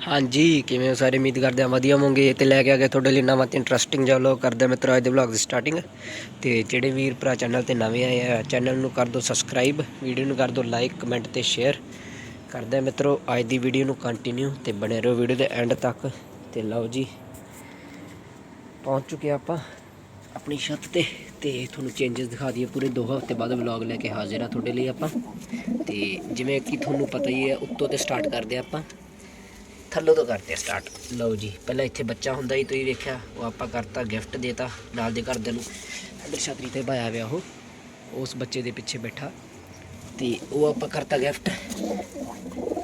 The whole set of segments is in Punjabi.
ਹਾਂਜੀ, ਕਿਵੇਂ ਹੋ ਸਾਰੇ? ਉਮੀਦ ਕਰਦੇ ਹਾਂ ਵਧੀਆ ਹੋਵੋਗੇ। ਤੇ ਲੈ ਕੇ ਆ ਗਏ ਤੁਹਾਡੇ ਲਈ ਨਵਾਂ ਤੇ ਇੰਟਰਸਟਿੰਗ ਜਿਹਾ ਵਲੌਗ ਕਰਦੇ ਹਾਂ ਮਿੱਤਰੋ, ਅੱਜ ਦੇ ਵਲੌਗ ਦੀ ਸਟਾਰਟਿੰਗ ਤੇ ਜਿਹੜੇ ਵੀਰ ਭਰਾ ਚੈਨਲ ਤੇ ਨਵੇਂ ਆਏ ਆ ਚੈਨਲ ਨੂੰ ਕਰ ਦਿਓ ਸਬਸਕ੍ਰਾਈਬ ਵੀਡੀਓ ਨੂੰ ਕਰ ਦਿਓ ਲਾਈਕ ਕਮੈਂਟ ਤੇ ਸ਼ੇਅਰ ਕਰਦੇ ਹਾਂ ਮਿੱਤਰੋ, ਅੱਜ ਦੀ ਵੀਡੀਓ ਨੂੰ ਕੰਟੀਨਿਊ ਤੇ ਬਣੇ ਰਹੋ ਵੀਡੀਓ ਦੇ ਐਂਡ ਤੱਕ। ਤੇ ਲਓ ਜੀ, ਪਹੁੰਚ ਚੁੱਕੇ ਆਪਾਂ ਆਪਣੀ ਛੱਤ ਤੇ। ਤੇ ਤੁਹਾਨੂੰ ਚੇਂਜਸ ਦਿਖਾ ਦਈਏ ਪੂਰੇ 2 ਹਫ਼ਤੇ ਬਾਅਦ ਵਲੌਗ ਲੈ ਕੇ ਹਾਜ਼ਰ ਆ ਤੁਹਾਡੇ ਲਈ ਆਪਾਂ। ਤੇ ਜਿਵੇਂ ਕਿ ਤੁਹਾਨੂੰ ਪਤਾ ਹੀ ਹੈ, ਉੱਤੋਂ ਤੇ ਸਟਾਰਟ ਕਰਦੇ ਹਾਂ ਆਪਾਂ। ਥੱਲੋਂ ਤੋਂ ਕਰਦੇ ਸਟਾਰਟ ਲਓ ਜੀ, ਪਹਿਲਾਂ ਇੱਥੇ ਬੱਚਾ ਹੁੰਦਾ ਸੀ, ਤੁਸੀਂ ਵੇਖਿਆ, ਉਹ ਆਪਾਂ ਕਰਤਾ ਗਿਫਟ ਦੇਤਾ ਨਾਲ ਦੇ ਘਰਦਿਆਂ ਨੂੰ। ਅੰਦਰ ਛਤਰੀ ਤੇ ਪਾਇਆ ਹੋਇਆ ਉਹ, ਉਸ ਬੱਚੇ ਦੇ ਪਿੱਛੇ ਬੈਠਾ। ਤੇ ਉਹ ਆਪਾਂ ਕਰਤਾ ਗਿਫਟ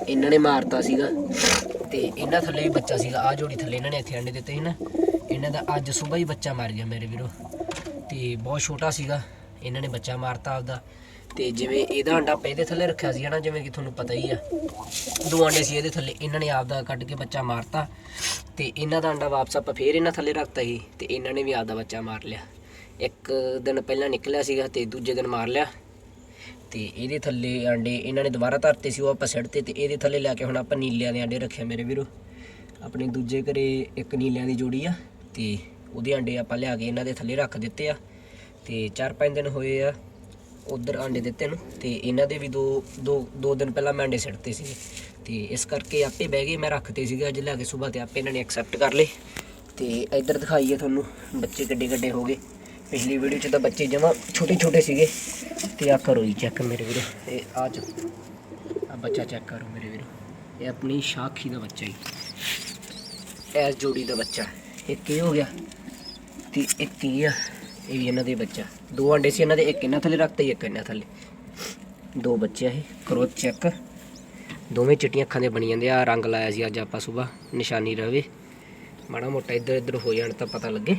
ਇਹਨਾਂ ਨੇ ਮਾਰਤਾ ਸੀਗਾ। ਤੇ ਇਹਨਾਂ ਥੱਲੇ ਵੀ ਬੱਚਾ ਸੀਗਾ ਆ ਜੋੜੀ ਥੱਲੇ ਇਹਨਾਂ ਨੇ ਇੱਥੇ ਅੰਡੇ ਦਿੱਤੇ ਸੀ ਨਾ। ਇਹਨਾਂ ਦਾ ਅੱਜ ਸਵੇਰ ਹੀ ਬੱਚਾ ਮਾਰ ਗਿਆ ਮੇਰੇ ਵੀਰੋ। ਤੇ ਬਹੁਤ ਛੋਟਾ ਸੀਗਾ, ਇਹਨਾਂ ਨੇ ਬੱਚਾ ਮਾਰਤਾ ਆਪਦਾ। ਤੇ ਜਿਵੇਂ ਇਹਦਾ ਅੰਡਾ ਆਪਾਂ ਇਹਦੇ ਥੱਲੇ ਰੱਖਿਆ ਸੀ ਹਨਾ, ਜਿਵੇਂ ਕਿ ਤੁਹਾਨੂੰ ਪਤਾ ਹੀ ਆ। ਦੋ ਅੰਡੇ ਸੀ ਇਹਦੇ ਥੱਲੇ, ਇਹਨਾਂ ਨੇ ਆਪਦਾ ਕੱਢ ਕੇ ਬੱਚਾ ਮਾਰਤਾ ਤੇ ਇਹਨਾਂ ਦਾ ਅੰਡਾ ਵਾਪਸ ਆਪਾਂ ਫੇਰ ਇਹਨਾਂ ਥੱਲੇ ਰੱਖਤਾ ਸੀ ਤੇ ਇਹਨਾਂ ਨੇ ਵੀ ਆਪਦਾ ਬੱਚਾ ਮਾਰ ਲਿਆ। ਇੱਕ ਦਿਨ ਪਹਿਲਾਂ ਨਿਕਲਿਆ ਸੀਗਾ ਤੇ ਦੂਜੇ ਦਿਨ ਮਾਰ ਲਿਆ। ਤੇ ਇਹਦੇ ਥੱਲੇ ਆਂਡੇ ਇਹਨਾਂ ਨੇ ਦੁਬਾਰਾ ਧਰਤੇ ਸੀ, ਉਹ ਆਪਾਂ ਸਿੱਟਤੇ ਤੇ ਇਹਦੇ ਥੱਲੇ ਲੈ ਕੇ ਹੁਣ ਆਪਾਂ ਨੀਲਿਆਂ ਦੇ ਆਂਡੇ ਰੱਖੇ ਮੇਰੇ ਵੀਰੋ। ਆਪਣੇ ਦੂਜੇ ਘਰੇ ਇੱਕ ਨੀਲਿਆਂ ਦੀ ਜੋੜੀ ਆ ਤੇ ਉਹਦੇ ਆਂਡੇ ਆਪਾਂ ਲਿਆ ਕੇ ਇਹਨਾਂ ਦੇ ਥੱਲੇ ਰੱਖ ਦਿੱਤੇ ਆ। ਤੇ 4-5 ਦਿਨ ਹੋਏ ਆ ਉਧਰ ਆਂਡੇ ਦਿੱਤੇ ਨੂੰ ਤੇ ਇਹਨਾਂ ਦੇ ਵੀ ਦੋ ਦੋ ਦੋ ਦਿਨ ਪਹਿਲਾਂ ਮੈਂ ਆਂਡੇ ਸਿੱਟਤੇ ਸੀ ਤੇ ਇਸ ਕਰਕੇ ਆਪੇ ਬਹਿ ਗਏ, ਮੈਂ ਰੱਖਤੇ ਸੀਗੇ, ਅੱਜ ਲਿਆ ਕੇ ਸਵੇਰ ਤੇ ਆਪੇ ਇਹਨਾਂ ਨੇ ਐਕਸੈਪਟ ਕਰ ਲਏ। ਤੇ ਇੱਧਰ ਦਿਖਾਈਏ ਤੁਹਾਨੂੰ, ਬੱਚੇ ਗੱਡੇ ਗੱਡੇ ਹੋ ਗਏ। ਪਿਛਲੀ ਵੀਡੀਓ 'ਚ ਤਾਂ ਬੱਚੇ ਜਮਾ ਛੋਟੇ ਛੋਟੇ ਸੀਗੇ। ਤੇ ਆ ਕਰੋ ਜੀ ਚੈੱਕ ਮੇਰੇ ਵੀਰੋ, ਇਹ ਆ ਚ ਆ ਬੱਚਾ ਚੈੱਕ ਕਰੋ ਮੇਰੇ ਵੀਰੋ। ਇਹ ਆਪਣੀ ਸ਼ਾਖੀ ਦਾ ਬੱਚਾ ਹੀ ਐਸ ਜੋੜੀ ਦਾ ਬੱਚਾ ਇੱਕ ਇਹ ਹੋ ਗਿਆ? ਤੇ ਇੱਕ ਇਹ ਆ? ਇਹ ਵੀ ਇਹਨਾਂ ਦੇ ਬੱਚਾ। ਦੋ ਅੰਡੇ ਸੀ ਇਹਨਾਂ ਦੇ, ਇੱਕ ਇਹਨਾਂ ਥੱਲੇ ਰੱਖਤੇ, ਇੱਕ ਇਹਨਾਂ ਥੱਲੇ। ਦੋ ਬੱਚੇ ਇਹ, ਕਰੋ ਚੈੱਕ ਦੋਵੇਂ ਚਿੱਟੀਆਂ ਅੱਖਾਂ ਦੇ ਬਣੀ ਜਾਂਦੇ ਆ ਰੰਗ ਲਾਇਆ ਸੀ ਅੱਜ ਆਪਾਂ ਸਵੇਰ, ਨਿਸ਼ਾਨੀ ਰਵੇ। ਮਾੜਾ ਮੋਟਾ ਇੱਧਰ ਇੱਧਰ ਹੋ ਜਾਣ ਤਾਂ ਪਤਾ ਲੱਗੇ।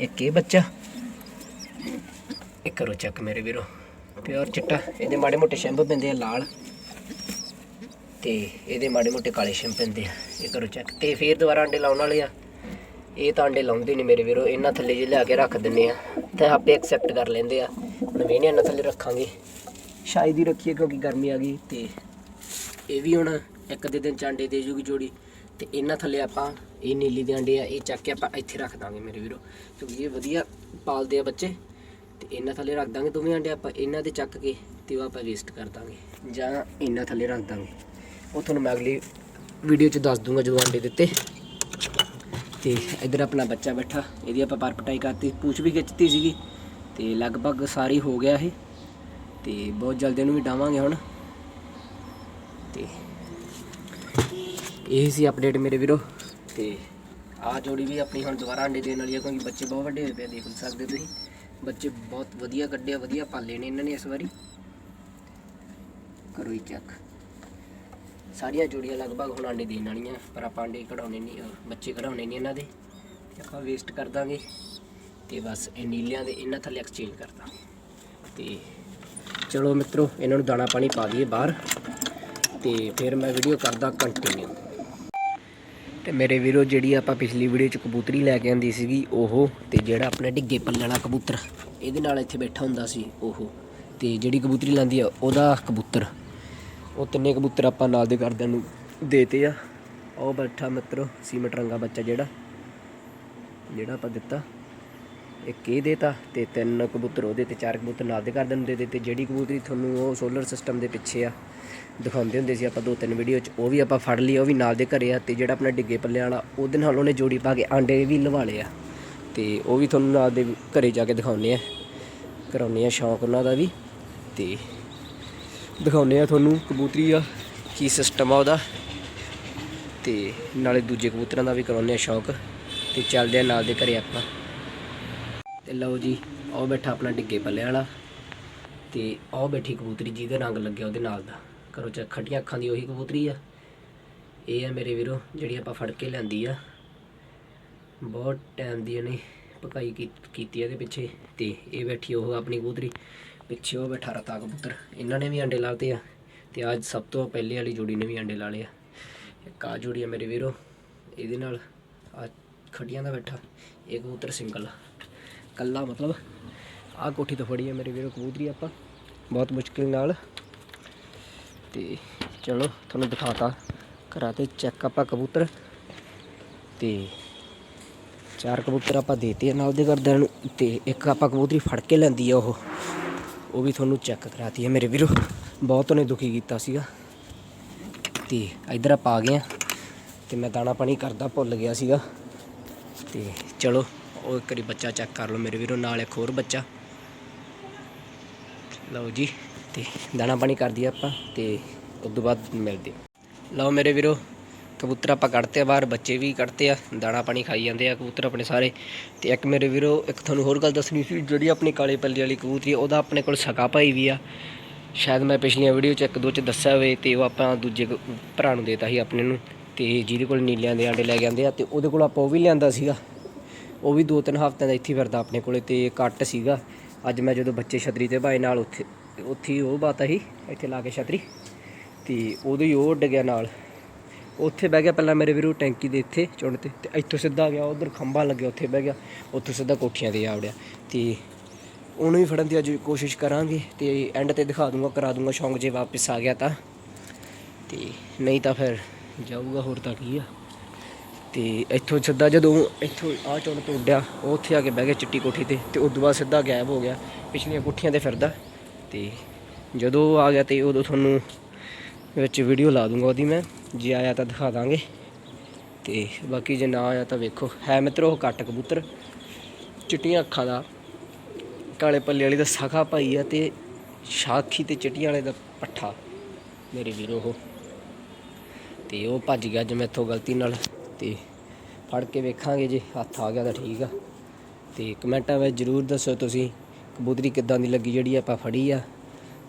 ਇੱਕ ਇਹ ਬੱਚਾ ਇਹ ਕਰੋ ਚੈੱਕ ਮੇਰੇ ਵੀਰੋ। ਪਿਓਰ ਚਿੱਟਾ, ਇਹਦੇ ਮਾੜੇ ਮੋਟੇ ਸ਼ੈਂਪ ਪੈਂਦੇ ਆ ਲਾਲ। ਤੇ ਇਹਦੇ ਮਾੜੇ ਮੋਟੇ ਕਾਲੇ ਸ਼ੈਂਪ ਪੈਂਦੇ ਆ, ਇਹ ਕਰੋ ਚੈੱਕ ਤੇ ਫੇਰ ਦੁਬਾਰਾ ਅੰਡੇ ਲਾਉਣ ਵਾਲੇ ਆ। ਇਹ ਤਾਂ ਅੰਡੇ ਲਾਉਂਦੇ ਨਹੀਂ ਮੇਰੇ ਵੀਰੋ, ਇਹਨਾਂ ਥੱਲੇ ਜੇ ਲਿਆ ਕੇ ਰੱਖ ਦਿੰਨੇ ਆ, ਤੇ ਆਪੇ ਐਕਸੈਪਟ ਕਰ ਲੈਂਦੇ ਆ। ਨਵੇਂ ਨੇ ਇਹਨਾਂ ਥੱਲੇ ਰੱਖਾਂਗੇ। ਸ਼ਾਇਦ ਹੀ ਰੱਖੀਏ ਕਿਉਂਕਿ ਗਰਮੀ ਆ ਗਈ, ਤੇ ਇਹ ਵੀ ਹੁਣ ਇੱਕ ਦੇ ਦਿਨ ਚ ਅੰਡੇ ਦੇ ਜੂਗੀ ਜੋੜੀ, ਤੇ ਇਹਨਾਂ ਥੱਲੇ ਆਪਾਂ ਇਹ ਨੀਲੀ ਦੇ ਅੰਡੇ ਆ, ਇਹ ਚੱਕ ਕੇ ਆਪਾਂ ਇੱਥੇ ਰੱਖ ਦਾਂਗੇ ਮੇਰੇ ਵੀਰੋ। ਕਿਉਂਕਿ ਇਹ ਵਧੀਆ ਪਾਲਦੇ ਆ ਬੱਚੇ, ਤੇ ਇਹਨਾਂ ਥੱਲੇ ਰੱਖ ਦਾਂਗੇ ਦੋਵੇਂ ਅੰਡੇ ਆਪਾਂ ਇਹਨਾਂ ਦੇ ਚੱਕ ਕੇ, ਤੇ ਉਹ ਆਪਾਂ ਵੇਸਟ ਕਰ ਦਾਂਗੇ, ਜਾਂ ਇਹਨਾਂ ਥੱਲੇ ਰੱਖ ਦਾਂਗੇ। ਉਹ ਤੁਹਾਨੂੰ ਮੈਂ ਅਗਲੀ ਵੀਡੀਓ 'ਚ ਦੱਸ ਦੂੰਗਾ ਜਦੋਂ ਅੰਡੇ ਦਿੱਤੇ। ਤੇ ਇਧਰ ਆਪਣਾ ਬੱਚਾ ਬੈਠਾ, ਇਹਦੀ ਆਪਾਂ ਪਰ ਪਟਾਈ ਕਰਤੀ, ਪੂਛ ਵੀ ਖਿੱਚਤੀ ਸੀਗੀ, ਤੇ ਲਗਭਗ ਸਾਰੀ ਹੋ ਗਿਆ ਇਹ, ਤੇ ਬਹੁਤ ਜਲਦੀ ਇਹਨੂੰ ਵੀ ਡਾਵਾਂਗੇ ਹੁਣ। ਤੇ ਇਹ ਸੀ ਅਪਡੇਟ ਮੇਰੇ ਵੀਰੋ, ਤੇ ਆ ਜੋੜੀ ਵੀ ਆਪਣੀ ਹੁਣ ਦੁਬਾਰਾ ਅੰਡੇ ਦੇਣ ਵਾਲੀ ਹੈ ਕਿਉਂਕਿ ਬੱਚੇ ਬਹੁਤ ਵੱਡੇ ਹੋਏ ਪਏ ਦੇਖ ਸਕਦੇ ਤੁਸੀਂ। ਬੱਚੇ ਬਹੁਤ ਵਧੀਆ ਕੱਢਿਆ, ਵਧੀਆ ਪਾਲੇ ਨੇ ਇਹਨਾਂ ਨੇ ਇਸ ਵਾਰੀ। ਕਰੋ ਹੀ ਚੈੱਕ ਸਾਰੀਆਂ ਜੋੜੀਆਂ ਲਗਭਗ ਹੁਣ ਆਂਡੇ ਦੇਣ ਵਾਲੀਆਂ, ਪਰ ਆਪਾਂ ਆਂਡੇ ਕਢਾਉਣੇ ਨਹੀਂ ਬੱਚੇ ਕਢਾਉਣੇ ਨਹੀਂ ਇਹਨਾਂ ਦੇ। ਤੇ ਆਪਾਂ ਵੇਸਟ ਕਰ ਦਾਂਗੇ ਤੇ ਬਸ ਇਹ ਨੀਲਿਆਂ ਦੇ ਇਹਨਾਂ ਥੱਲੇ ਐਕਸਚੇਂਜ ਕਰ ਦਾਂਗੇ। ਤੇ ਚਲੋ ਮਿੱਤਰੋ, ਇਹਨਾਂ ਨੂੰ ਦਾਣਾ ਪਾਣੀ ਪਾ ਦਈਏ ਬਾਹਰ ਤੇ ਫਿਰ ਮੈਂ ਵੀਡੀਓ ਕਰਦਾ ਕੰਟੀਨਿਊ ਤੇ ਮੇਰੇ ਵੀਰੋ, ਜਿਹੜੀ ਆਪਾਂ ਪਿਛਲੀ ਵੀਡੀਓ ਚ ਕਬੂਤਰੀ ਲੈ ਕੇ ਆਂਦੀ ਸੀਗੀ, ਉਹ ਤੇ ਜਿਹੜਾ ਆਪਣੇ ਢਿੱਗੇ ਪੱਲੇ ਵਾਲਾ ਕਬੂਤਰ, ਇਹਦੇ ਨਾਲ ਇੱਥੇ ਬੈਠਾ ਹੁੰਦਾ ਸੀ, ਉਹ। ਤੇ ਜਿਹੜੀ ਕਬੂਤਰੀ ਲਾਂਦੀ ਆ, ਉਹਦਾ ਕਬੂਤਰ। ਉਹ ਤਿੰਨੇ ਕਬੂਤਰ ਆਪਾਂ ਨਾਲ ਦੇ ਘਰਦਿਆਂ ਨੂੰ ਦੇਤੇ ਆ। ਉਹ ਬੈਠਾ ਮਿੱਤਰੋ, ਸੀਮਟ ਰੰਗਾ ਬੱਚਾ ਜਿਹੜਾ ਜਿਹੜਾ ਆਪਾਂ ਦਿੱਤਾ। ਇੱਕ ਇਹ ਦੇਤਾ ਤੇ ਤਿੰਨ ਕਬੂਤਰ ਉਹਦੇ ਤੇ, ਚਾਰ ਕਬੂਤਰ ਨਾਲ ਦੇ ਘਰਦਿਆਂ ਨੂੰ ਦੇ ਦਿੱਤੇ। ਜਿਹੜੀ ਕਬੂਤਰੀ ਤੁਹਾਨੂੰ ਉਹ ਸੋਲਰ ਸਿਸਟਮ ਦੇ ਪਿੱਛੇ ਆ, ਦਿਖਾਉਂਦੇ ਹੁੰਦੇ ਸੀ ਆਪਾਂ ਦੋ ਤਿੰਨ ਵੀਡੀਓ 'ਚ, ਉਹ ਵੀ ਆਪਾਂ ਫੜ ਲਈ, ਉਹ ਵੀ ਨਾਲ ਦੇ ਘਰੇ ਆ ਤੇ ਜਿਹੜਾ ਆਪਣਾ ਡਿੱਗੇ ਪੱਲੇ ਵਾਲਾ, ਉਹਦੇ ਨਾਲ ਉਹਨੇ ਜੋੜੀ ਪਾ ਕੇ ਆਂਡੇ ਵੀ ਲਵਾ ਲਏ ਆ। ਤੇ ਉਹ ਵੀ ਤੁਹਾਨੂੰ ਨਾਲ ਦੇ ਘਰੇ ਜਾ ਕੇ ਦਿਖਾਉਂਦੇ ਆ, ਕਰਾਉਂਦੇ ਆ ਸ਼ੌਂਕ ਉਹਨਾਂ ਦਾ ਵੀ। ਤੇ ਦਿਖਾਉਂਦੇ ਆ ਤੁਹਾਨੂੰ ਕਬੂਤਰੀ ਆ, ਕੀ ਸਿਸਟਮ ਆ ਉਹਦਾ। ਤੇ ਨਾਲੇ ਦੂਜੇ ਕਬੂਤਰਾਂ ਦਾ ਵੀ ਕਰਾਉਂਦੇ ਆ ਸ਼ੌਕ, ਤੇ ਚੱਲਦੇ ਆ ਨਾਲ ਦੇ ਘਰੇ ਆਪਾਂ। ਤੇ ਲਓ ਜੀ, ਉਹ ਬੈਠਾ ਆਪਣਾ ਡਿੱਗੇ ਪੱਲੇ ਵਾਲਾ। ਤੇ ਉਹ ਬੈਠੀ ਕਬੂਤਰੀ ਜਿਹਦੇ ਰੰਗ ਲੱਗਿਆ ਉਹਦੇ ਨਾਲ ਦਾ। ਕਰੋ ਚੈੱਕ ਖੱਟੀਆਂ ਅੱਖਾਂ ਦੀ ਉਹੀ ਕਬੂਤਰੀ ਆ। ਇਹ ਆ ਮੇਰੇ ਵੀਰੋ, ਜਿਹੜੀ ਆਪਾਂ ਫੜ ਕੇ ਲੈਂਦੀ ਆ। ਬਹੁਤ ਟਾਈਮ ਦੀ ਇਹਨੇ ਪਕਾਈ ਕੀ- ਕੀਤੀ ਇਹਦੇ ਪਿੱਛੇ। ਤੇ ਇਹ ਬੈਠੀ ਉਹ ਆਪਣੀ ਕਬੂਤਰੀ। ਪਿੱਛੇ ਉਹ ਬੈਠਾ ਰਤਾ ਕਬੂਤਰ। ਇਹਨਾਂ ਨੇ ਵੀ ਅੰਡੇ ਲਾਤੇ ਆ ਤੇ ਅੱਜ ਸਭ ਤੋਂ ਪਹਿਲੇ ਵਾਲੀ ਜੋੜੀ ਨੇ ਵੀ ਅੰਡੇ ਲਾ ਲਏ ਆ। ਇੱਕ ਆ ਜੋੜੀ ਆ ਮੇਰੇ ਵੀਰੋ, ਇਹਦੇ ਨਾਲ ਆ ਖੱਡੀਆਂ ਦਾ ਬੈਠਾ, ਇਹ ਕਬੂਤਰ ਸਿੰਗਲ ਆ। ਕੱਲਾ ਮਤਲਬ, ਆਹ ਕੋਠੀ ਤੋਂ ਫੜੀ ਹੈ ਮੇਰੇ ਵੀਰੋ ਕਬੂਤਰੀ ਆਪਾਂ, ਬਹੁਤ ਮੁਸ਼ਕਿਲ ਨਾਲ। ਤੇ ਚਲੋ, ਤੁਹਾਨੂੰ ਦਿਖਾਤਾ 'ਤੇ ਚੈੱਕ ਆਪਾਂ ਕਬੂਤਰ। ਤੇ ਚਾਰ ਕਬੂਤਰ ਆਪਾਂ ਦੇਤੇ ਆ ਨਾਲ ਦੇ ਘਰਦਿਆਂ ਨੂੰ, ਤੇ ਇੱਕ ਆਪਾਂ ਕਬੂਤਰੀ ਫੜ ਕੇ ਲੈਂਦੀ ਆ ਉਹ। ਉਹ ਵੀ ਤੁਹਾਨੂੰ ਚੈੱਕ ਕਰਾਤੀ ਹੈ ਮੇਰੇ ਵੀਰੋ। ਬਹੁਤ ਉਹਨੇ ਦੁਖੀ ਕੀਤਾ ਸੀਗਾ। ਤੇ ਇਧਰ ਆਪਾਂ ਆ ਗਏ ਆ ਤੇ ਮੈਂ ਦਾਣਾ ਪਾਣੀ ਕਰਦਾ ਭੁੱਲ ਗਿਆ ਸੀਗਾ। ਤੇ ਚਲੋ, ਉਹ ਇੱਕ ਵਾਰੀ ਬੱਚਾ ਚੈੱਕ ਕਰ ਲਓ ਮੇਰੇ ਵੀਰੋ, ਨਾਲ ਇੱਕ ਹੋਰ ਬੱਚਾ। ਲਓ ਜੀ, ਤੇ ਦਾਣਾ ਪਾਣੀ ਕਰ ਦਈਏ ਆਪਾਂ, ਤੇ ਉਸ ਤੋਂ ਬਾਅਦ ਮਿਲਦੇ ਲਓ ਮੇਰੇ ਵੀਰੋ ਕਬੂਤਰ ਆਪਾਂ ਕੱਢਤੇ ਆ, ਬਾਹਰ ਬੱਚੇ ਵੀ ਕੱਢਤੇ ਆ, ਦਾਣਾ ਪਾਣੀ ਖਾਈ ਜਾਂਦੇ ਆ ਕਬੂਤਰ ਆਪਣੇ ਸਾਰੇ। ਤੇ ਇੱਕ ਮੇਰੇ ਵੀਰੋ, ਇੱਕ ਤੁਹਾਨੂੰ ਹੋਰ ਗੱਲ ਦੱਸਣੀ ਸੀ, ਜਿਹੜੀ ਆਪਣੀ ਕਾਲੇ ਪੱਲੇ ਵਾਲੀ ਕਬੂਤਰੀ ਉਹਦਾ ਆਪਣੇ ਕੋਲ ਸਕਾ ਭਾਈ ਵੀ ਆ। ਸ਼ਾਇਦ ਮੈਂ ਪਿਛਲੀਆਂ ਵੀਡੀਓ ਚ ਇੱਕ ਦੋ ਚ ਦੱਸਿਆ ਹੋਵੇ, ਤੇ ਉਹ ਆਪਾਂ ਦੂਜੇ ਕ- ਭਰਾ ਨੂੰ ਦੇਤਾ ਸੀ ਆਪਣੇ ਨੂੰ, ਤੇ ਜਿਹਦੇ ਕੋਲ ਨੀਲਿਆਂ ਦੇ ਆਂਡੇ ਲੈ ਕੇ ਆਂਦੇ ਆ, ਤੇ ਉਹਦੇ ਕੋਲ ਆਪਾਂ ਉਹ ਵੀ ਲਿਆਂਦਾ ਸੀਗਾ। ਉਹ ਵੀ ਦੋ ਤਿੰਨ ਹਫ਼ਤਿਆਂ ਦਾ ਇੱਥੇ ਫਿਰਦਾ ਆਪਣੇ ਕੋਲੇ, ਤੇ ਕੱਟ ਸੀਗਾ। ਅੱਜ ਮੈਂ ਜਦੋਂ ਬੱਚੇ ਛਤਰੀ ਤੇ ਭਾਈ ਨਾਲ ਉੱਥੇ ਉੱਥੇ ਹੀ ਉਹ ਬਾਤ ਆਹੀ ਇੱਥੇ ਲਾ ਕੇ ਛਤਰੀ, ਤੇ ਉਦੋਂ ਹੀ ਉਹ ਉੱਡ ਗਿਆ ਨਾਲ। ਉੱਥੇ ਬਹਿ ਗਿਆ, ਪਹਿਲਾਂ ਮੇਰੇ ਵੀਰੋ ਟੈਂਕੀ ਦੇ ਇੱਥੇ ਚੁਣ ਤੇ ਤੇ ਇੱਥੋਂ ਸਿੱਧਾ ਗਿਆ, ਉਧਰ ਖੰਭਾ ਲੱਗਿਆ, ਉੱਥੇ ਬਹਿ ਗਿਆ, ਉੱਥੋਂ ਸਿੱਧਾ ਕੋਠੀਆਂ ਤੇ ਆ ਵੜਿਆ। ਤੇ ਉਹਨੂੰ ਵੀ ਫੜਨ ਦੀ ਅੱਜ ਕੋਸ਼ਿਸ਼ ਕਰਾਂਗੇ, ਤੇ ਐਂਡ ਤੇ ਦਿਖਾ ਦੂੰਗਾ, ਕਰਾ ਦੂੰਗਾ, ਸ਼ੌਂਕ ਜੇ ਵਾਪਸ ਆ ਗਿਆ ਤਾਂ। ਤੇ ਨਹੀਂ ਤਾਂ ਫਿਰ ਜਾਊਗਾ, ਹੋਰ ਤਾਂ ਕੀ ਆ। ਤੇ ਇੱਥੋਂ ਸਿੱਧਾ ਜਦੋਂ ਇੱਥੋਂ ਆ ਚੁਣ ਤੋਂ ਉੱਡਿਆ, ਉਹ ਉੱਥੇ ਆ ਕੇ ਬਹਿ ਗਿਆ ਚਿੱਟੀ ਕੋਠੀ ਤੇ ਤੇ ਉਸ ਤੋਂ ਬਾਅਦ ਸਿੱਧਾ ਗਾਇਬ ਹੋ ਗਿਆ, ਪਿਛਲੀਆਂ ਕੋਠੀਆਂ ਤੇ ਫਿਰਦਾ। ਤੇ ਜਦੋਂ ਉਹ ਆ ਗਿਆ ਤੇ ਉਦੋਂ ਤੁਹਾਨੂੰ ਵਿੱਚ ਵੀਡੀਓ ਲਾ ਦੂੰਗਾ ਉਹਦੀ ਮੈਂ। ਜੇ ਆਇਆ ਤਾਂ ਦਿਖਾ ਦਾਂਗੇ। ਤੇ ਬਾਕੀ ਜੇ ਨਾ ਆਇਆ ਤਾਂ ਵੇਖੋ। ਹੈ ਮਿੱਤਰੋ, ਉਹ ਕੱਟ ਕਬੂਤਰ। ਚਿੱਟੀਆਂ ਅੱਖਾਂ ਦਾ। ਕਾਲੇ ਪੱਲੇ ਵਾਲੀ ਦਾ ਸਖਾ ਭਾਈ ਆ ਤੇ ਸ਼ਾਖੀ ਤੇ ਚਿੱਟੀਆਂ ਵਾਲੇ ਦਾ ਪੱਠਾ। ਮੇਰੇ ਵੀਰੋ ਉਹ। ਤੇ ਉਹ ਭੱਜ ਗਿਆ ਅੱਜ ਮੈਥੋਂ ਗਲਤੀ ਨਾਲ। ਤੇ ਫੜ ਕੇ ਵੇਖਾਂਗੇ ਜੇ ਹੱਥ ਆ ਗਿਆ ਤਾਂ ਠੀਕ ਆ। ਤੇ ਕਮੈਂਟਾਂ ਵਿੱਚ ਜਰੂਰ ਦੱਸੋ ਤੁਸੀਂ, ਕਬੂਤਰੀ ਕਿੱਦਾਂ ਦੀ ਲੱਗੀ ਜਿਹੜੀ ਆਪਾਂ ਫੜੀ ਆ।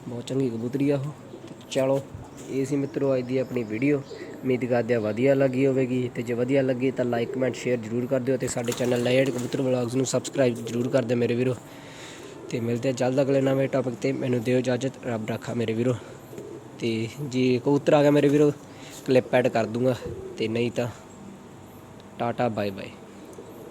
ਬਹੁਤ ਚੰਗੀ ਕਬੂਤਰੀ ਆ ਉਹ। ਚਲੋ। ਇਹ ਸੀ ਮਿੱਤਰੋ ਅੱਜ ਦੀ ਆਪਣੀ ਵੀਡੀਓ ਉਮੀਦ ਕਰਦੇ ਆ ਵਧੀਆ ਲੱਗੀ ਹੋਵੇਗੀ। ਤੇ ਜੇ ਵਧੀਆ ਲੱਗੀ ਤਾਂ ਲਾਈਕ ਕਮੈਂਟ ਸ਼ੇਅਰ ਜਰੂਰ ਕਰ ਦਿਓ ਤੇ ਸਾਡੇ ਚੈਨਲ ਲਾਈਟ ਕਬੂਤਰ ਵਲੌਗਸ ਨੂੰ ਸਬਸਕ੍ਰਾਈਬ ਜਰੂਰ ਕਰ ਦਿਓ ਮੇਰੇ ਵੀਰੋ। ਤੇ ਮਿਲਦੇ ਆ ਜਲਦ ਅਗਲੇ ਨਵੇਂ ਟੌਪਿਕ ਤੇ। ਮੈਨੂੰ ਦਿਓ ਇਜਾਜ਼ਤ, ਰੱਬ ਰੱਖਾ ਮੇਰੇ ਵੀਰੋ। ਤੇ ਜੇ ਕਬੂਤਰ ਆ ਗਿਆ ਮੇਰੇ ਵੀਰੋ ਕਲਿੱਪ ਐਡ ਕਰ ਦੂੰਗਾ। ਤੇ ਨਹੀਂ ਤਾਂ ਟਾਟਾ ਬਾਏ ਬਾਏ